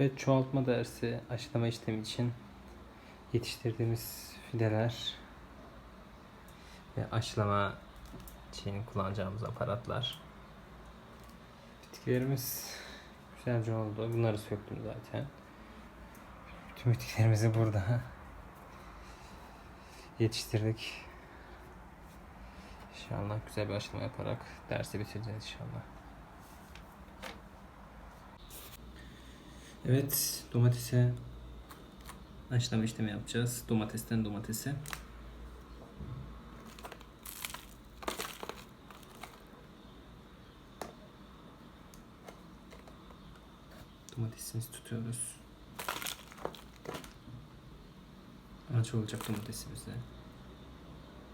Evet çoğaltma dersi aşılama işlemi için yetiştirdiğimiz fideler ve aşılama için kullanacağımız aparatlar. Bitkilerimiz güzelce oldu. Bunları söktüm zaten. Bütün bitkilerimizi burada yetiştirdik. İnşallah güzel bir aşılama yaparak dersi bitireceğiz inşallah. Evet, domatese haşlama işlemi yapacağız. Domatesten domatese. Domatesimizi tutuyoruz. Aç olacak domatesimizi.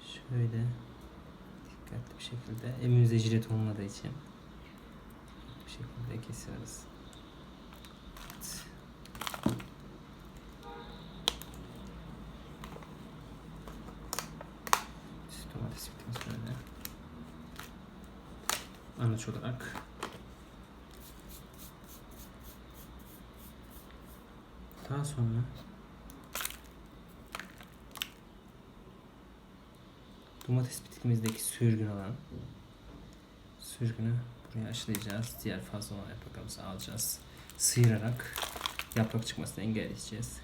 Şöyle dikkatli bir şekilde elimizde jilet olmadığı için bir şekilde kesiyoruz. Evet. İşte Domates bitmiş böyle. Anaç olarak. Daha sonra domates bitkimizdeki sürgün olan sürgünü buraya aşılayacağız. Diğer fazla olan yapraklarımızı alacağız. Sıyırarak yaprak çıkmasını engelleyeceğiz.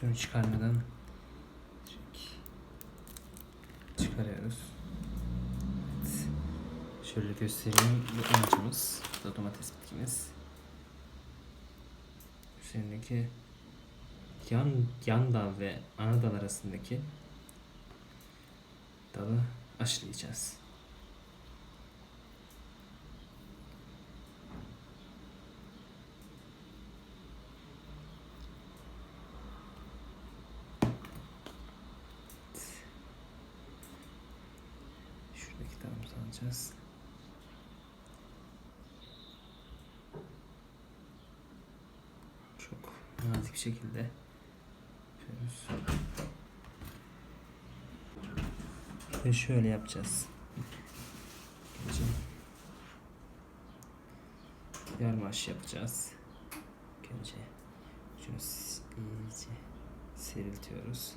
Suyunu çıkarmadan çıkarıyoruz. Evet. Şöyle göstereyim. Bu amacımız. Bu da domates bitkimiz. Üzerindeki yan, yan dal ve ana dal arasındaki dalı aşılayacağız. Alacağız. Çok nazik bir şekilde yapıyoruz. Ve şöyle yapacağız. Önce yarmaş yapacağız. Önce şunu iyice seriltiyoruz.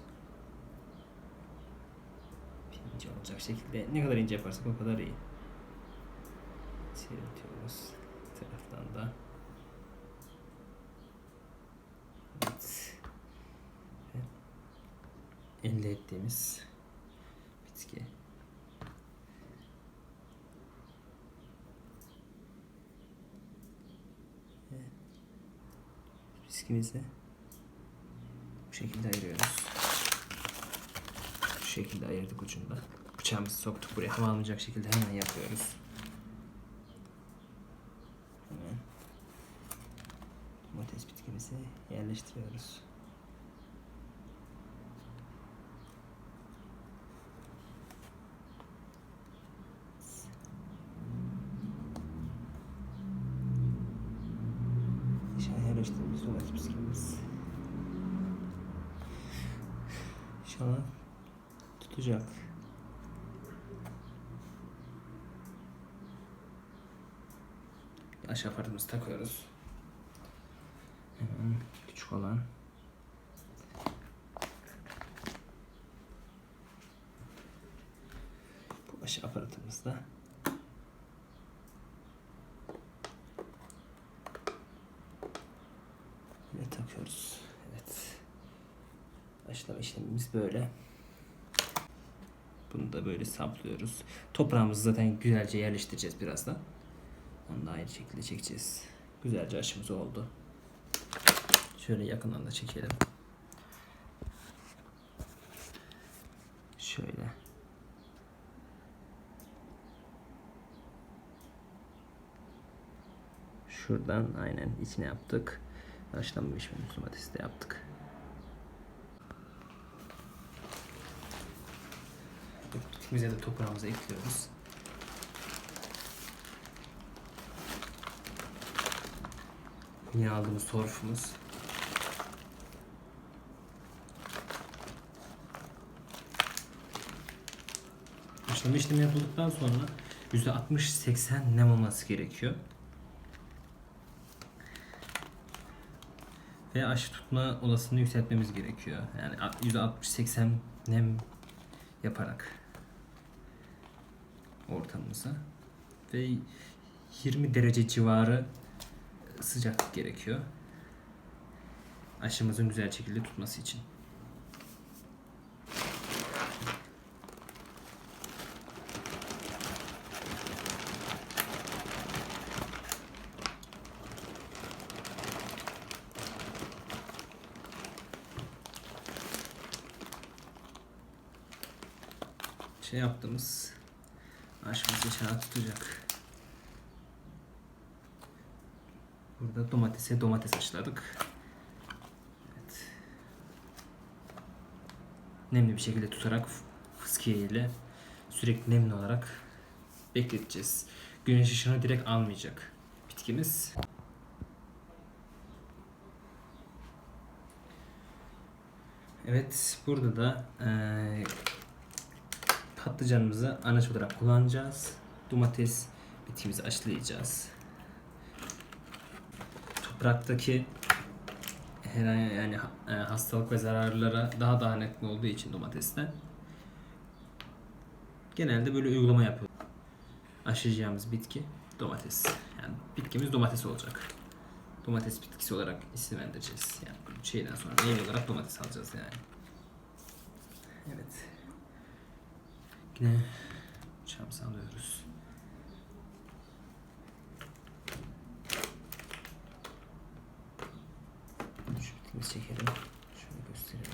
İnce olacak şekilde ne kadar ince yaparsak o kadar iyi. Seriltiyoruz. Bir taraftan da. Evet. Ve elde ettiğimiz bitki. Ve bitkimizi bu şekilde ayırıyoruz. Şekilde ayırdık ucunda. Bıçağımızı soktuk buraya. Hava almayacak şekilde hemen yapıyoruz. Hemen domates bitkimizi yerleştiriyoruz. İnşallah yerleştirdiğimiz domates bitkimiz. İnşallah tutacak. Aşağı aparatımızı takıyoruz. Küçük olan. Bu aşağı aparatımızda. Ve takıyoruz. Evet. Başlama işlemimiz böyle. Bunu da böyle saplıyoruz. Toprağımızı zaten güzelce yerleştireceğiz birazdan. Onu da aynı şekilde çekeceğiz. Güzelce aşımız oldu. Şöyle yakından da çekelim. Şöyle. Şuradan aynen içine yaptık. Haşlanmış domatesi de yaptık. Bitkimize de toprağımızı ekliyoruz. Yine aldığımız torfumuz. Haşlama işlemi yapıldıktan sonra %60-80 nem olması gerekiyor. Ve aşı tutma olasılığını yükseltmemiz gerekiyor. Yani %60-80 nem yaparak ortamımıza ve 20 derece civarı sıcaklık gerekiyor. Aşımızın güzel şekilde tutması için. Şey yaptığımız aşımız içine tutacak. Burada domatese domates haşladık. Evet. Nemli bir şekilde tutarak fıskiye ile sürekli nemli olarak bekleteceğiz. Güneş ışığını direkt almayacak bitkimiz. Evet, burada da eee patlıcanımızı anaç olarak kullanacağız. Domates bitkimizi aşılayacağız. Topraktaki herhangi yani e, hastalık ve zararlara daha dayanıklı olduğu için domatesler genelde böyle uygulama yapıyor. Aşılayacağımız bitki domates. Yani bitkimiz domates olacak. Domates bitkisi olarak isimlendireceğiz. Yani şeyden sonra meyve olarak domates alacağız yani. Evet. Yine çam alıyoruz. Şu çekelim. Şöyle gösterelim.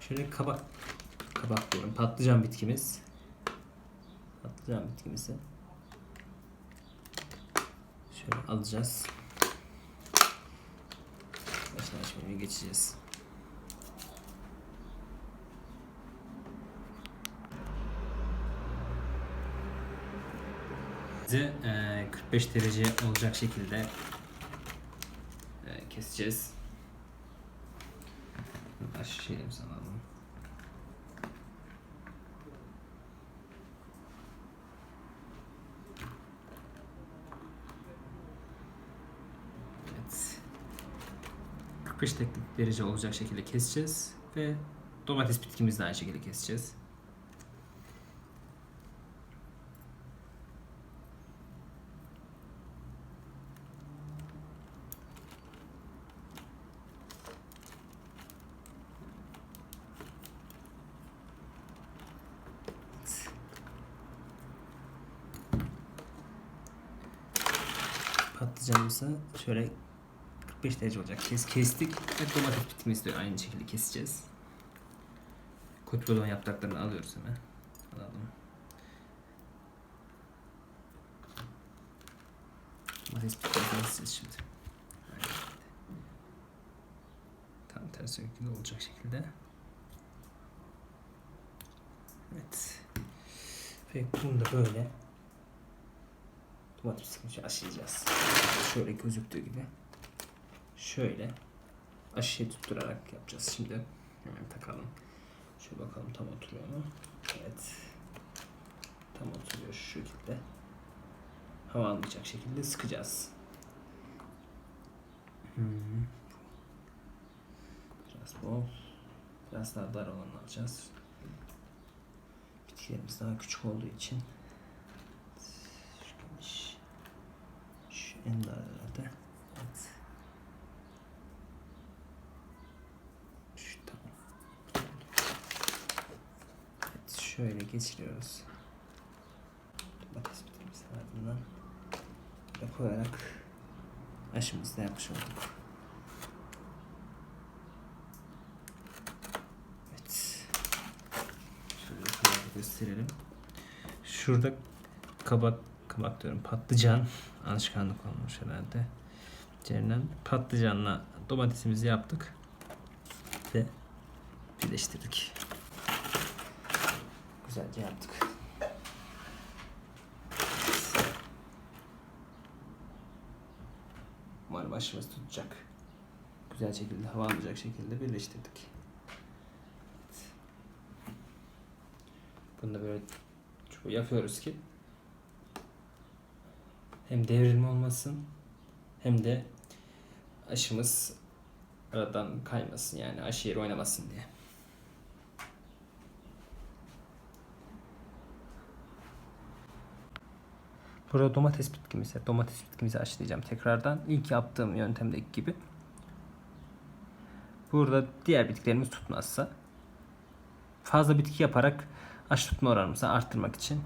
Şöyle kabak kabak diyorum. Patlıcan bitkimiz. Patlıcan bitkimizi şöyle alacağız. Başına geçeceğiz. Bize e, 45 derece olacak şekilde e, keseceğiz. Aşağıya sanalım. Evet. 45 tek- derece olacak şekilde keseceğiz ve domates bitkimizi de aynı şekilde keseceğiz. Patlıcanımızı şöyle 45 derece olacak. Kes, kestik ve domates bitkimizi de aynı şekilde keseceğiz. Kutbulon yapraklarını alıyoruz hemen. Alalım. Domates keseceğiz şimdi. Tam tersi şekilde olacak şekilde. Evet. Ve bunu da böyle domates sıkıntı aşıyacağız. Şöyle gözüktüğü gibi. Şöyle aşıyı tutturarak yapacağız. Şimdi hemen takalım. Şöyle bakalım tam oturuyor mu? Evet. Tam oturuyor şu şekilde. Hava almayacak şekilde sıkacağız. Hmm. Biraz bol. Biraz daha dar olanı alacağız. Bitkilerimiz daha küçük olduğu için Şuraymış. Şu en. Şu tamam. Evet şöyle geçiriyoruz. Bitirimiz ardından böyle koyarak aşımızı da yapmış olduk. Evet. Şöyle gösterelim. Şurada kabak kabak diyorum patlıcan alışkanlık olmuş herhalde. Üzerinden patlıcanla domatesimizi yaptık ve birleştirdik. güzelce yaptık. Umarım aşımız tutacak. Güzel şekilde hava alacak şekilde birleştirdik. Bunu da böyle yapıyoruz ki hem devrilme olmasın hem de aşımız aradan kaymasın yani aşı yeri oynamasın diye. Burada domates bitkimizi, domates bitkimizi aşılayacağım tekrardan. İlk yaptığım yöntemdeki gibi. Burada diğer bitkilerimiz tutmazsa fazla bitki yaparak aşı tutma oranımızı arttırmak için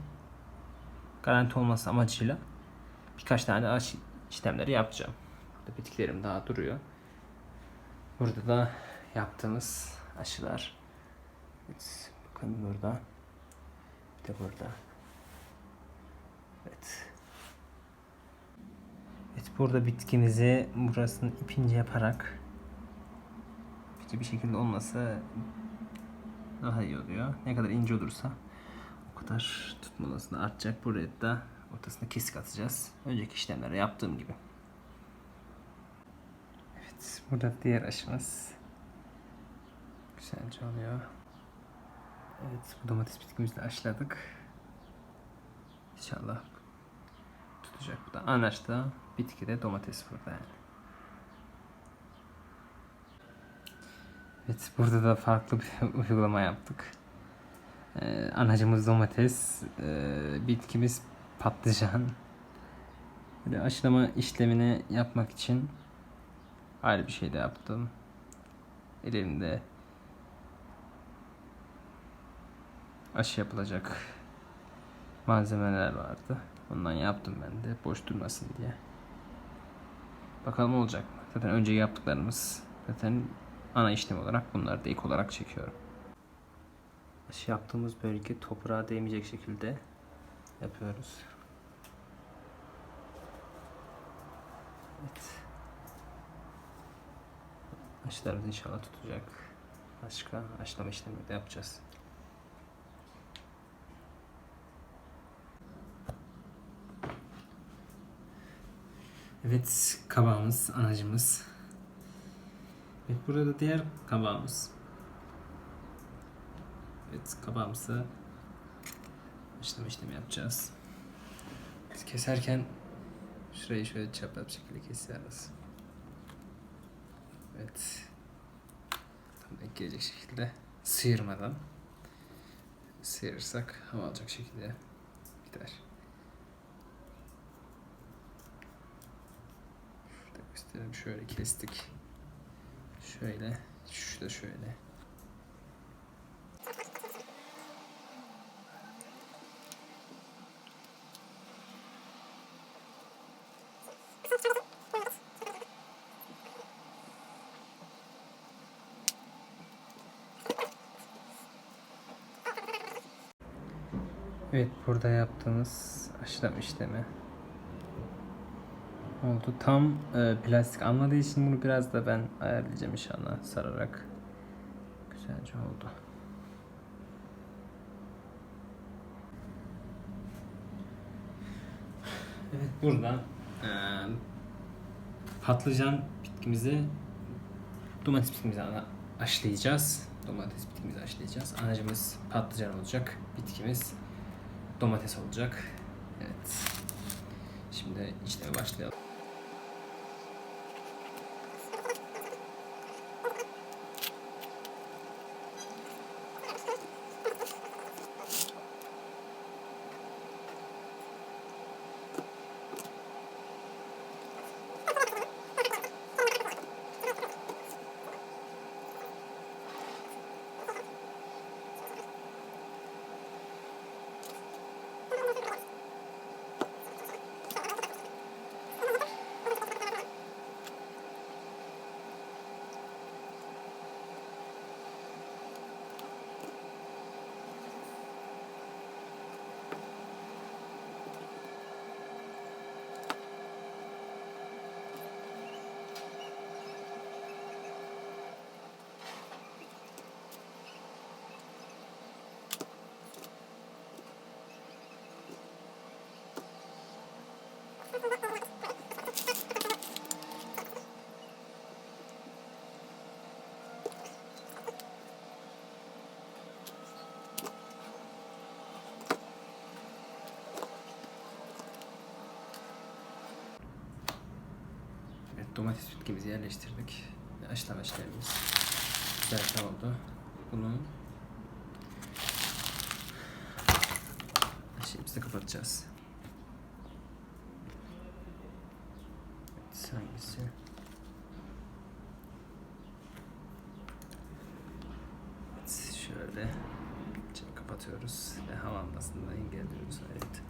garanti olması amacıyla birkaç tane aşı işlemleri yapacağım. Burada bitkilerim daha duruyor. Burada da yaptığımız aşılar. Evet, bakın burada. Bir de burada. Evet. Evet burada bitkimizi burasını ipince yaparak bir şekilde olmasa daha iyi oluyor. Ne kadar ince olursa o kadar tutmalısı da artacak. Buraya da ortasına kesik atacağız. Önceki işlemlere yaptığım gibi. Evet burada diğer aşımız güzelce oluyor. Evet bu domates bitkimizle aşıladık. İnşallah tutacak bu da. Anaçta bitkide domates burada yani. Evet burada da farklı bir uygulama yaptık. Ee, anacımız domates, e, bitkimiz patlıcan. Böyle aşılama işlemini yapmak için ayrı bir şey de yaptım. Elimde aşı yapılacak malzemeler vardı. Ondan yaptım ben de boş durmasın diye. Bakalım olacak mı? Zaten önce yaptıklarımız zaten ana işlem olarak bunları da ilk olarak çekiyorum. Aşı yaptığımız bölge toprağa değmeyecek şekilde yapıyoruz. Evet. Aşılarımız inşallah tutacak. Başka aşılama işlemi de yapacağız. Evet, kabağımız, anacımız. Evet, burada da diğer kabağımız. Evet, kabağımızı işlem işlemi yapacağız. Biz keserken şurayı şöyle çapraz şekilde kesiyoruz. Evet. Tam denk gelecek şekilde sıyırmadan sıyırırsak hava alacak şekilde gider. Şurada göstereyim. Şöyle kestik. Şöyle. Şu da şöyle. Evet burada yaptığımız aşılama işlemi oldu. Tam e, plastik almadığı için bunu biraz da ben ayarlayacağım inşallah sararak. Güzelce oldu. Evet burada e, patlıcan bitkimizi domates bitkimizi aşılayacağız. Domates bitkimizi aşılayacağız. Anacımız patlıcan olacak. Bitkimiz domates olacak. Evet. Şimdi işleme başlayalım. Domates bitkimizi yerleştirdik. Haşlama işlemimiz güzel oldu. Bunu şeyimizi kapatacağız. Evet, hangisi? Evet, şöyle kapatıyoruz ve hava almasını engelliyoruz. Evet.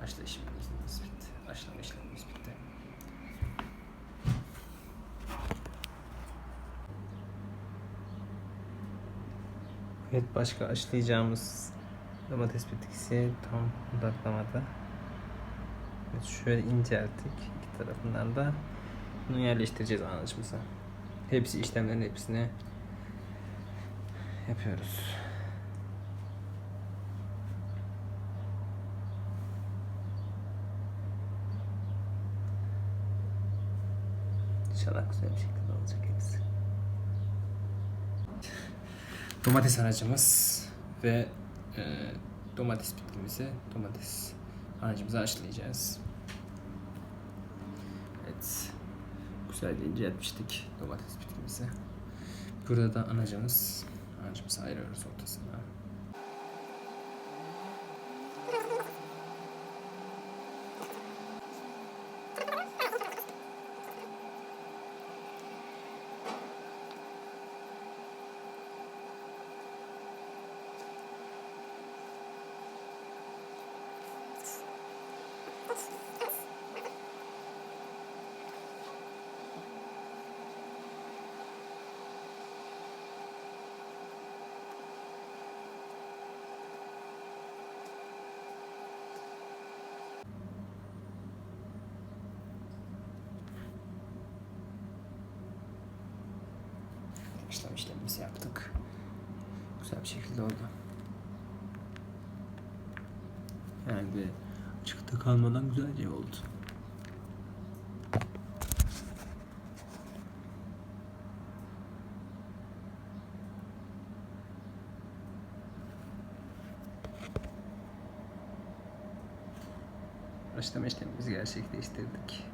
Haşla işlemimiz bitti. Haşlama işlemimiz bitti. Evet başka haşlayacağımız domates bitkisi tam odaklamadı. Evet, şöyle incelttik iki tarafından da. Bunu yerleştireceğiz anacımıza. Hepsi işlemlerin hepsini yapıyoruz. İnşallah güzel bir şekilde olacak hepsi. Domates aracımız ve e, domates bitkimizi, domates aracımızı haşlayacağız. Evet. Güzel inceltmiştik domates bitkimizi. Burada da anacımız, anacımızı ayırıyoruz ortasına. İşlem işlemimizi yaptık. Güzel bir şekilde oldu. Yani bir açıkta kalmadan güzelce oldu. Başlama işlemimizi gerçekleştirdik.